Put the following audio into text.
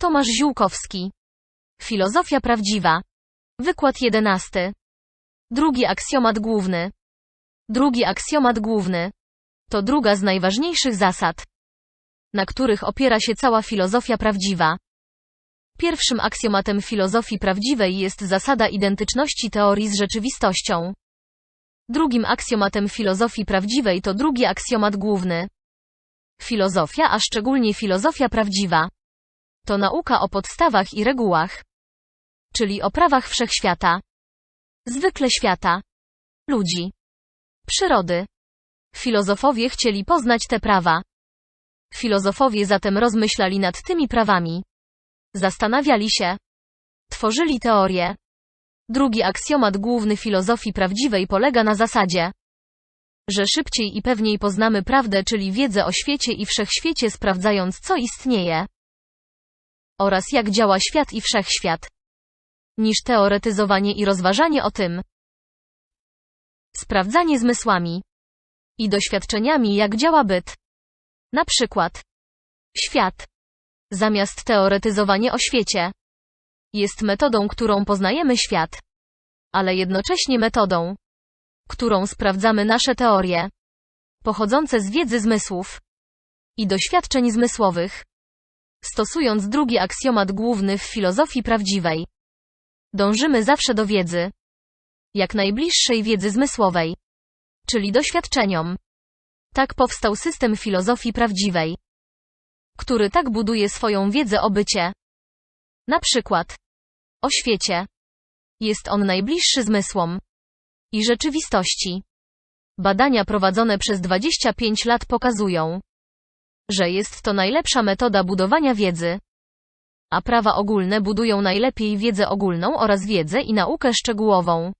Tomasz Ziółkowski. Filozofia prawdziwa. Wykład jedenasty. Drugi aksjomat główny. Drugi aksjomat główny. To druga z najważniejszych zasad, na których opiera się cała filozofia prawdziwa. Pierwszym aksjomatem filozofii prawdziwej jest zasada identyczności teorii z rzeczywistością. Drugim aksjomatem filozofii prawdziwej to drugi aksjomat główny. Filozofia, a szczególnie filozofia prawdziwa, to nauka o podstawach i regułach, czyli o prawach wszechświata, zwykle świata, ludzi, przyrody. Filozofowie chcieli poznać te prawa. Filozofowie zatem rozmyślali nad tymi prawami. Zastanawiali się. Tworzyli teorie. Drugi aksjomat główny filozofii prawdziwej polega na zasadzie, że szybciej i pewniej poznamy prawdę, czyli wiedzę o świecie i wszechświecie, sprawdzając, co istnieje oraz jak działa świat i wszechświat, niż teoretyzowanie i rozważanie o tym. Sprawdzanie zmysłami. I doświadczeniami, jak działa byt. Na przykład, świat, zamiast teoretyzowanie o świecie, jest metodą, którą poznajemy świat, ale jednocześnie metodą, którą sprawdzamy nasze teorie, pochodzące z wiedzy zmysłów. I doświadczeń zmysłowych. Stosując drugi aksjomat główny w filozofii prawdziwej, dążymy zawsze do wiedzy, jak najbliższej wiedzy zmysłowej, czyli doświadczeniom. Tak powstał system filozofii prawdziwej, który tak buduje swoją wiedzę o bycie. Na przykład, o świecie. Jest on najbliższy zmysłom i rzeczywistości. Badania prowadzone przez 25 lat pokazują, że jest to najlepsza metoda budowania wiedzy. A prawa ogólne budują najlepiej wiedzę ogólną oraz wiedzę i naukę szczegółową.